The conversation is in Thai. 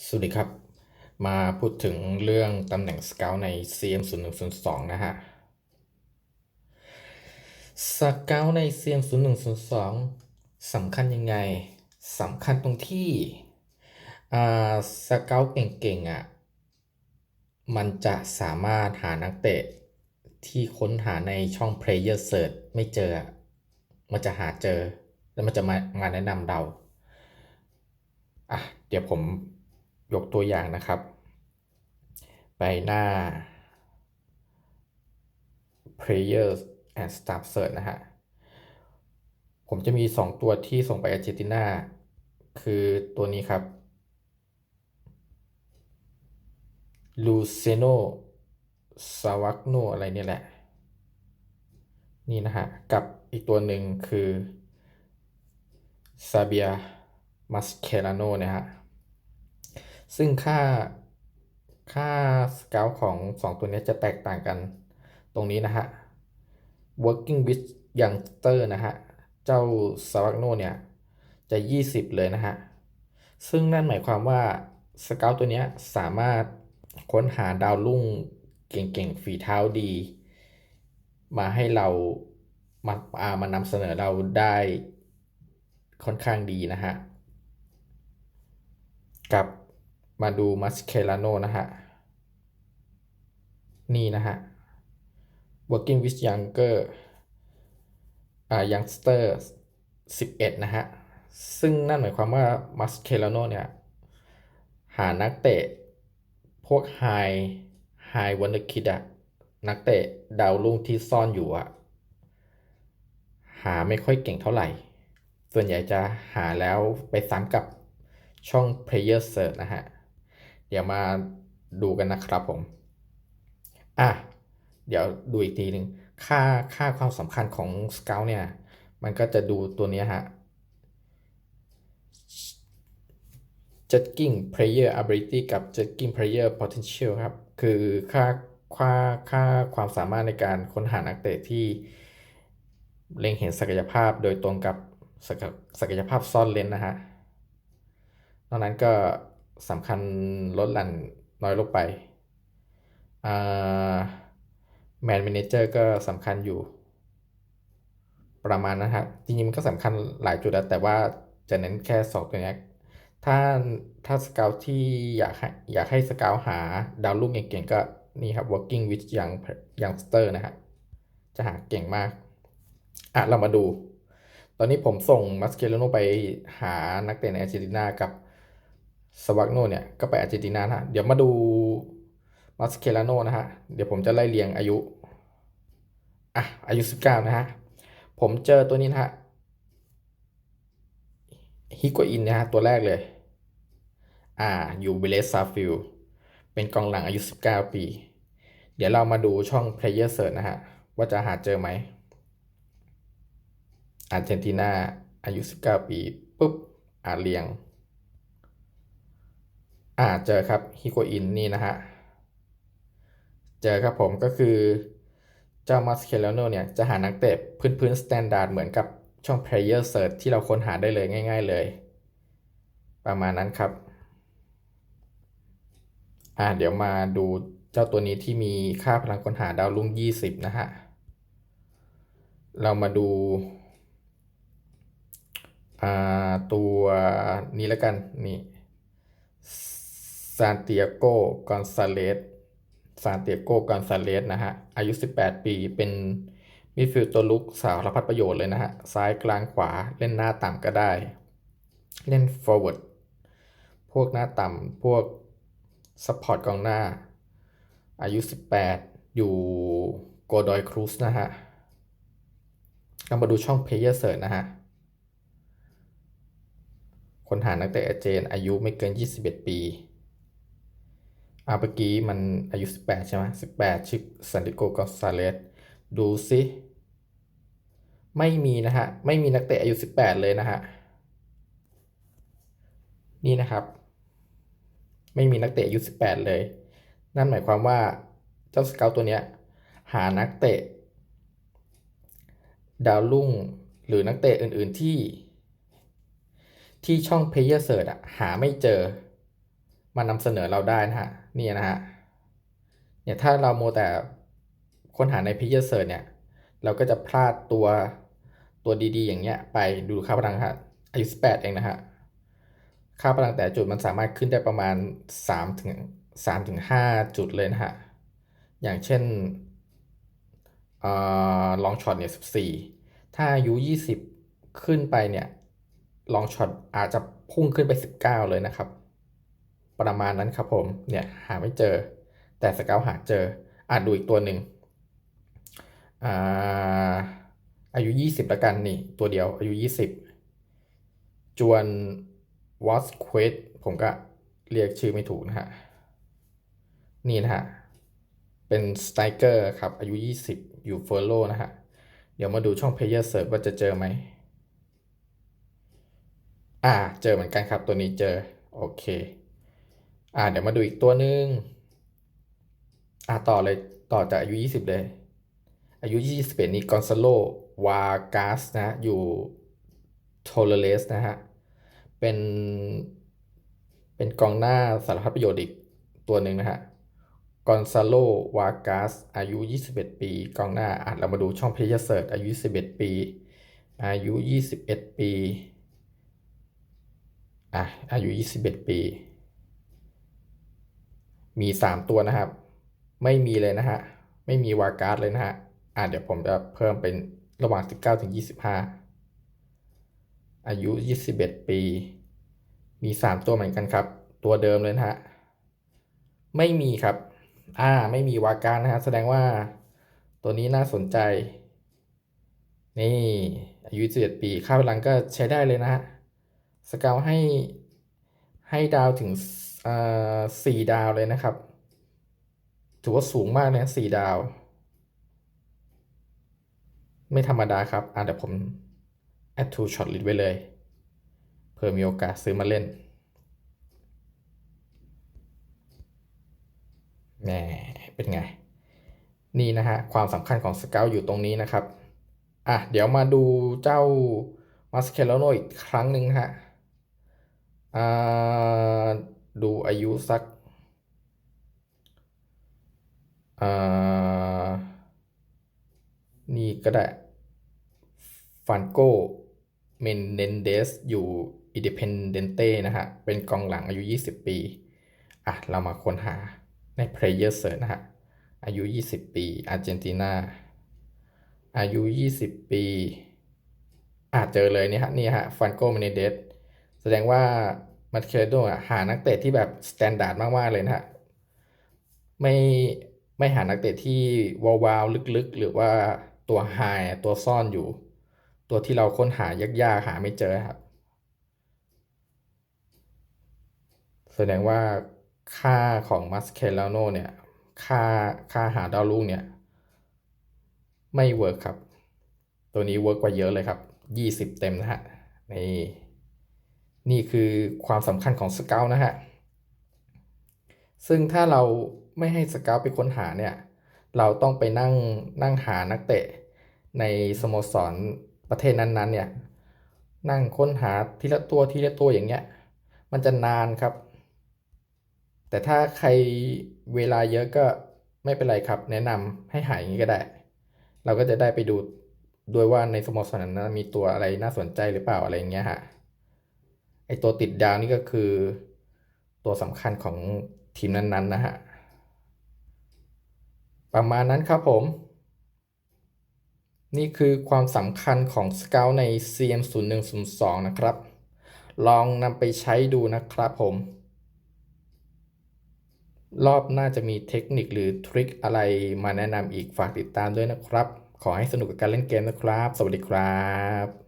สวัสดีครับ มาพูดถึงเรื่องตำแหน่งสเกลใน CM 0 1 0 2 นะฮะสเกลใน CM 0 1 0 2 สำคัญยังไงสำคัญตรงที่สเกลเก่งๆอะมันจะสามารถหานักเตะที่ค้นหาในช่อง Player Search ไม่เจอ มันจะหาเจอ แล้วมันจะมามาแนะนำเรา อะ เดี๋ยวผม ยกตัวอย่างนะครับ ไปหน้า players and Staff Search นะฮะ ผมจะมี 2 ตัวที่ส่งไปอาร์เจนตินาคือตัวนี้ครับลูเซโนซาวักโนอะไรเนี่ยแหละ นี่นะฮะ กับอีกตัวหนึ่งคือซาเบียมัสเคลาโนนะฮะ ซึ่งค่าค่าสเกลของ 2 ตัวนี้จะแตกต่างกันตรงนี้นะฮะ working with youngster นะฮะ เจ้าซาวากโนเนี่ย จะ 20 เลยนะฮะ ซึ่งนั่นหมายความว่าสเกลตัวนี้สามารถค้นหาดาวรุ่งเก่งๆ ฝีเท้าดี มาให้เรามามานำเสนอเราได้ค่อนข้างดีนะฮะ กับ มาดูมัสเคลาโนนะฮะ นี่นะฮะ working with younger อ่า youngster 11 นะฮะ ซึ่งนั่นหมายความว่ามัสเคลาโนเนี่ย หานักเตะ พวกไฮไฮวันเดอร์คิดอะนักเตะดาวรุ่งที่ซ่อนอยู่อะหาไม่ค่อยเก่งเท่าไหร่ ส่วนใหญ่จะหาแล้วไปซ้ำกับช่อง Player Search นะฮะ เดี๋ยวมาดูกันนะครับผมอะเดี๋ยวดูอีกทีหนึ่งค่าค่าความสำคัญของ Scout เนี่ย มันก็จะดูตัวนี้ฮะ Judging Player Ability กับ Judging Player Potential ครับ คือค่าค่าค่าความสามารถในการค้นหานักเตะที่เล็งเห็นศักยภาพโดยตรงกับศักศักยภาพซ่อนเลนนะฮะนอกนั้นก็ สำคัญลดหลั่นน้อยลงไปแมน m ม n เจอร์ก็สำคัญอยู่ ประมาณนะฮะจริงๆมันก็สำคัญหลายจุดแล้วแต่ว่าจะเน้นแค่สองตัวนี้ถ้าถ้าสเกลที่อยากให้อยากให้สเกลหาดาวรุ่งเก่งๆก็นี่ครับ working with young youngster นะฮะจะหาเก่งมาก อะ เรามาดู ตอนนี้ผมส่งมัสเคลโนไปหานักเตะในอาร์เจนตินากับ สวักโนเนี่ยก็ไปอาร์เจนตินานะเดี๋ยวมาดูมัสเคลาโนนะฮะ เดี๋ยวผมจะไล่เรียงอายุ อะ อายุ 19 นะฮะ ผมเจอตัวนี้นะฮะฮิโกอินนะฮะ ตัวแรกเลย อ่า อยู่เบเลสซาฟิลเป็นกองหลังอายุ 19 ปี เดี๋ยวเรามาดูช่อง Player Search นะฮะ ว่าจะหาเจอไหมอาร์เจนตินาอายุ 19 ปีปุ๊บอ่าเรียง อ่าเจอครับฮิโกอินนี่นะฮะ เจอครับผมก็คือเจ้ามัสเคลโนเนี่ย จะหานักเตะพื้นพื้นสแตนดาร์ดเหมือนกับช่อง Player Search ที่เราค้นหาได้เลยง่าย ๆเลย ประมาณนั้นครับ อ่าเดี๋ยวมาดูเจ้าตัวนี้ที่มีค่าพลังค้นหาดาวรุ่ง 20 นะฮะ เรามาดูอ่าตัวนี้แล้วกัน นี่านติอาโกกอนซาเลสซานเตียโกกอนซาเลสนะฮะ อายุ 18 ปี เป็นมิดฟิลด์ตัวลุกสาวรพัดประโยชน์เลยนะฮะ ซ้ายกลางขวา เล่นหน้าต่ำก็ได้ เล่น forward พวกหน้าต่ำ พวกซัพพอร์ตกองหน้า อายุ 18 อยู่โกดอยครูสนะฮะเรามาดูช่อง Player Search นะฮะคนหานักเตะเจนอายุไม่เกิน 21 ปี อาเมื่อกี้มันอายุ 18 ใช่ไหม18 ชื่อซันดิโกกอนซาเลสดูซิไม่มีนะฮะ ไม่มีนักเตะอายุ 18 เลยนะฮะ นี่นะครับ ไม่มีนักเตะอายุ 18 เลย นั่นหมายความว่าเจ้าสเกลตัวเนี้ย หานักเตะ ดาวรุ่งหรือนักเตะอื่นๆที่ ที่ช่อง Player Search อะหาไม่เจอ มานำเสนอเราได้นะฮะนี่นะฮะเนี่ยถ้าเราโมแต่ค้นหาใน Pager Search เนี่ย เราก็จะพลาดตัวตัวดีๆ อย่างเงี้ยไปดูค่าพลังฮะอายุ18เองนะฮะค่าพลังแต่จุดมันสามารถขึ้นได้ประมาณ3ถึง3ถึง5จุดเลยนะฮะ อย่างเช่นลองช็อตเนี่ย14 ถ้าอายุ 20 ขึ้นไปเนี่ยลองช็อตอาจจะพุ่งขึ้นไป 19 เลยนะครับ ประมาณนั้นครับผมเนี่ยหาไม่เจอ แต่สเกลหาเจออาจดูอีกตัวหนึ่งอาอายุ 20ละกันนี่ ตัวเดียวอายุ 20 จวนวอสเควสผมก็เรียกชื่อไม่ถูกนะฮะ นี่นะฮะ เป็นสไตเกอร์ครับ อายุ 20 อยู่เฟอร์โลนะฮะ เดี๋ยวมาดูช่อง Player Search ว่าจะเจอไหม อ่า เจอเหมือนกันครับตัวนี้เจอ โอเค อ่าเดี๋ยวมาดูอีกตัวหนึ่งอ่าต่อเลยต่อจากอายุ 20 เลย อายุ 21 นี้กอนซาโลวากาสนะอยู่โทเลเลสนะฮะ เป็นเป็นกองหน้าสารพัดประโยชน์อีกตัวหนึ่งนะฮะกอนซาโลวากาสอายุ 21 ปี กองหน้าอะเรามาดูช่อง Player Search อายุ11ปี อายุ 21 ปีอะอายุ 21 ปี มี 3 ตัวนะครับ ไม่มีเลยนะฮะ ไม่มีวากาสเลยนะฮะ อะเดี๋ยวผมจะเพิ่มเป็นระหว่าง 19ถึง25 อายุ 21 ปี มี 3 ตัวเหมือนกันครับ ตัวเดิมเลยนะฮะ ไม่มีครับ อ่า ไม่มีวาการนะฮะ แสดงว่าตัวนี้น่าสนใจ นี่ อายุ11ปี ค่าพลังก็ใช้ได้เลยนะฮะสเกลให้ให้ดาวถึง สี่ดาวเลยนะครับ ถือว่าสูงมากนะสี่ดาว ไม่ธรรมดาครับอ่าเดี๋ยวผม add to short list ไว้เลย เพื่อมีโอกาสซื้อมาเล่นแหมเป็นไง นี่นะฮะ ความสำคัญของสเกลอยู่ตรงนี้นะครับ อะ เดี๋ยวมาดูเจ้ามาสเคลโนอีกครั้งหนึ่งฮะอ่า ดูอายุสักนี่ก็ได้ฟันโกเมนเดนเดสอยู่อินดิเพนเดนเต้นะฮะ เป็นกองหลังอายุ 20 ปี อะ เรามาค้นหาใน Player Search นะฮะ อายุ 20 ปีอาร์เจนตินาอายุ 20 ปีอาจเจอเลยเนี่ยฮะ นี่ฮะฟันโกเมนเดสแสดงว่า มาเคโดอะหานักเตะที่แบบสแตนดาร์ดมากๆเลยนะฮะไม่ไม่หานักเตะที่วาวๆลึกๆ หรือว่าตัวไฮตัวซ่อนอยู่ ตัวที่เราค้นหายากๆหาไม่เจอครับ แสดงว่าค่าของมัสเคลาโนเนี่ย ค่าค่าหาดาวรุ่งเนี่ย ไม่เวิร์กครับ ตัวนี้เวิร์กกว่าเยอะเลยครับ 20 เต็มนะฮะนี่ นี่คือความสำคัญของสเกลนะฮะ ซึ่งถ้าเราไม่ให้สเกลไปค้นหาเนี่ย เราต้องไปนั่งนั่งหานักเตะ ในสโมสรประเทศนั้นๆเนี่ย นั่งค้นหาทีละตัวทีละตัวอย่างเงี้ย มันจะนานครับ แต่ถ้าใครเวลาเยอะก็ไม่เป็นไรครับ แนะนำให้หายอย่างนี้ก็ได้ เราก็จะได้ไปดูด้วยว่าในสโมสรนั้นมีตัวอะไรน่าสนใจหรือเปล่าอะไรเงี้ยฮะ ไอตัวติดดาวนี่ก็คือตัวสำคัญของทีมนั้นๆนะฮะ ประมาณนั้นครับผม นี่คือความสำคัญของสเกลใน CM0102 นะครับ ลองนำไปใช้ดูนะครับผม รอบหน้าจะมีเทคนิคหรือทริคอะไรมาแนะนำอีกฝากติดตามด้วยนะครับ ขอให้สนุกกับการเล่นเกมนะครับ สวัสดีครับ